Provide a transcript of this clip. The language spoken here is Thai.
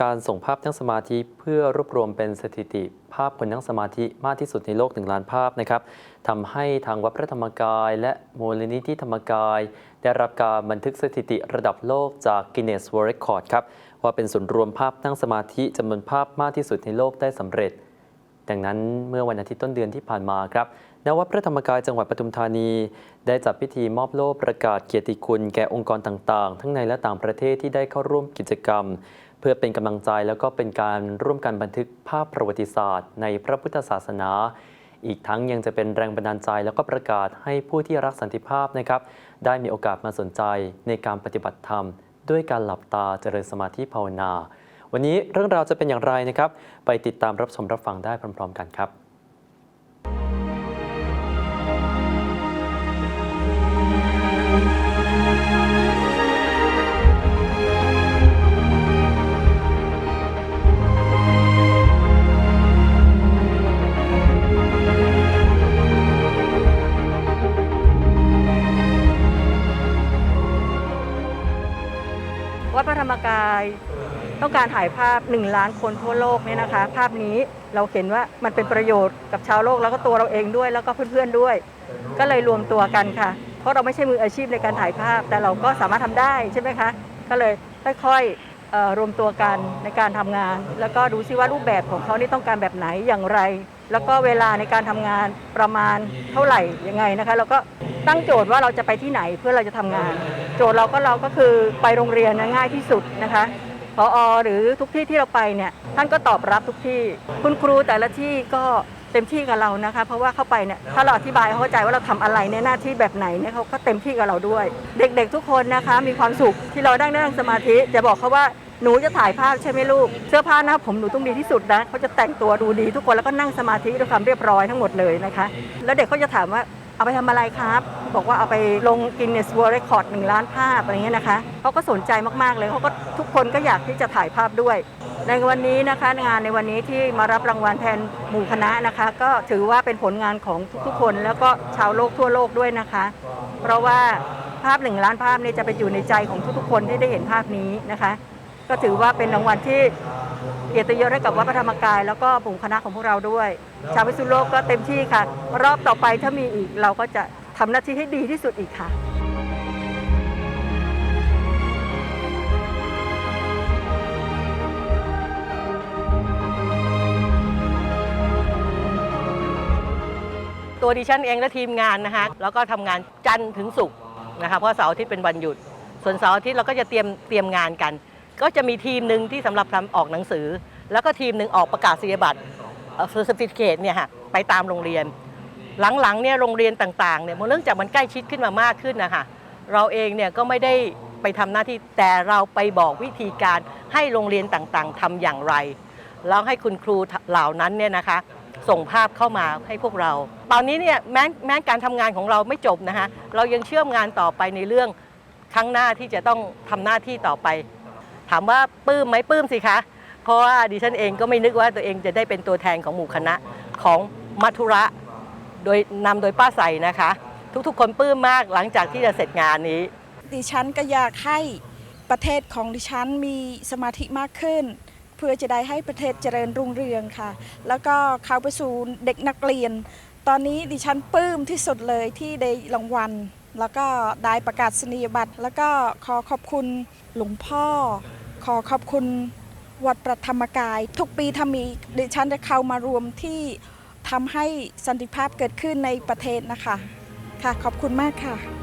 การส่งภาพนั่งสมาธิเพื่อรวบรวมเป็นสถิติ ภาพคนนั่งสมาธิมากที่สุดในโลก1ล้านภาพนะครับทำให้ทางวัดพระธรรมกาย และมูลนิธิธรรมกาย ได้รับการบันทึกสถิติระดับโลกจาก Guinness World Record ครับว่าเป็นศูนย์รวมภาพนั่งสมาธิจำนวนภาพมากที่สุดในโลกได้สำเร็จ ดังนั้นเมื่อวันอาทิตย์ต้นเดือนที่ผ่านมาครับณวัดพระธรรมกายจังหวัดปทุมธานี ได้จัดพิธีมอบโล่ประกาศเกียรติคุณแก่องค์กรต่างๆ ทั้งในและต่างประเทศที่ได้เข้าร่วมกิจกรรม เพื่อเป็นกำลังใจแล้วก็เป็นการร่วมกันบันทึกภาพประวัติศาสตร์ ในพระพุทธศาสนา อีกทั้งยังจะเป็นแรงบันดาลใจแล้วก็ประกาศให้ผู้ที่รักสันติภาพนะครับ ได้มีโอกาสมาสนใจในการปฏิบัติธรรม ด้วยการหลับตาเจริญสมาธิภาวนา วันนี้เรื่องราวจะเป็นอย่างไรนะครับ ไปติดตามรับชมรับฟังได้พร้อม ๆ กันครับ ดพระธรรมกาย ต้องการถ่ายภาพ 1 ล้านคนทั่วโลกเนี่ยนะคะ ภาพนี้เราเห็นว่ามันเป็นประโยชน์กับชาวโลกแล้วก็ตัวเราเองด้วยแล้วก็เพื่อนๆด้วย ก็เลยรวมตัวกันค่ะ เพราะเราไม่ใช่มืออาชีพในการถ่ายภาพ แต่เราก็สามารถทำได้ใช่ไหมคะ ก็เลยค่อยๆรวมตัวกันในการทำงาน แล้วก็ดูซิว่ารูปแบบของเขานี่ต้องการแบบไหนอย่างไร แล้วก็เวลาในการทำงานประมาณเท่าไหร่ยังไงนะคะ แล้วก็ตั้งโจทย์ว่าเราจะไปที่ไหนเพื่อเราจะทำงาน โจทย์เราก็เราก็คือไปโรงเรียนนะง่ายที่สุดนะคะพออหรือทุกที่ที่เราไปเนี่ยท่านก็ตอบรับทุกที่ คุณครูแต่ละที่ก็เต็มที่กับเรานะคะ เพราะว่าเข้าไปเนี่ยถ้าเราอธิบายเข้าใจว่าเราทำอะไรในหน้าที่แบบไหนเนี่ยเขาก็เต็มที่กับเราด้วย เด็กๆทุกคนนะคะมีความสุขที่เราได้นั่งสมาธิจะบอกเขาว่าหนูจะถ่ายภาพใช่ไหมลูก เสื้อผ้าหน้าผมหนูต้องดีที่สุดนะเขาจะแต่งตัวดูดีทุกคนแล้วก็นั่งสมาธิด้วยความเรียบร้อยทั้งหมดเลยนะคะ แล้วเด็กเขาจะถามว่า เอาไปทำอะไรครับ บอกว่าเอาไปลง Guinness World Record 1ล้านภาพอะไรเงี้ยนะคะเขาก็สนใจมากๆเลยเขาก็ทุกคนก็อยากที่จะถ่ายภาพด้วย ในวันนี้นะคะงานในวันนี้ที่มารับรางวัลแทนหมู่คณะนะคะ ก็ถือว่าเป็นผลงานของทุกๆคน แล้วก็ชาวโลกทั่วโลกด้วยนะคะ เพราะว่าภาพหนึ่งล้านภาพเนี่ยจะไปอยู่ในใจของทุกๆคนที่ได้เห็นภาพนี้นะคะ ก็ถือว่าเป็นรางวัลที่ เกียรติยศให้กับวัดพระธรรมกาย แล้วก็หมู่คณะของพวกเราด้วย ชาวพิษณุโลกก็เต็มที่ค่ะ รอบต่อไปถ้ามีอีกเราก็จะทำหน้าที่ให้ดีที่สุดอีกค่ะตัวดิฉันเองและทีมงานนะคะแล้วก็ทำงานจันทร์ถึงศุกร์นะคะเพราะเสาร์อาทิตย์เป็นวันหยุด ส่วนเสาร์อาทิตย์เราก็จะเตรียมเตรียมงานกัน ก็จะมีทีมหนึ่งที่สำหรับทำออกหนังสือ แล้วก็ทีมหนึ่งออกประกาศนียบัตรเอ่อ certificate เนี่ยค่ะไปตามโรงเรียน หลังๆเนี่ยโรงเรียนต่างๆเนี่ยเนื่องจากมันใกล้ชิดขึ้นมามากขึ้นนะคะเราเองเนี่ยก็ไม่ได้ไปทำหน้าที่แต่เราไปบอกวิธีการให้โรงเรียนต่างๆทำอย่างไร แล้วให้คุณครูเหล่านั้นเนี่ยนะคะส่งภาพเข้ามาให้พวกเรา ตอนนี้เนี่ยแม้แม้การทำงานของเราไม่จบนะคะเรายังเชื่อมงานต่อไปในเรื่องครั้งหน้าที่จะต้องทำหน้าที่ต่อไป ถามว่าปลื้มไหมปลื้มสิคะเพราะว่าดิฉันเองก็ไม่นึกว่าตัวเองจะได้เป็นตัวแทนของหมู่คณะของมัทุระโดยนำโดยป้าใสนะคะ ทุกๆ คนปลื้มมากหลังจากที่จะเสร็จงานนี้ ดิฉันก็อยากให้ประเทศของดิฉันมีสมาธิมากขึ้น เพื่อจะได้ให้ประเทศเจริญรุ่งเรืองค่ะ แล้วก็เข้าไปสู่เด็กนักเรียน ตอนนี้ดิฉันปลื้มที่สุดเลยที่ได้รางวัล แล้วก็ได้ประกาศนียบัตร แล้วก็ขอขอบคุณหลวงพ่อ ขอขอบคุณวัดประธรรมกาย ทุกปีถ้ามีดิฉันจะเข้ามารวมที่ทำให้สันติภาพเกิดขึ้นในประเทศนะคะ ค่ะขอบคุณมากค่ะ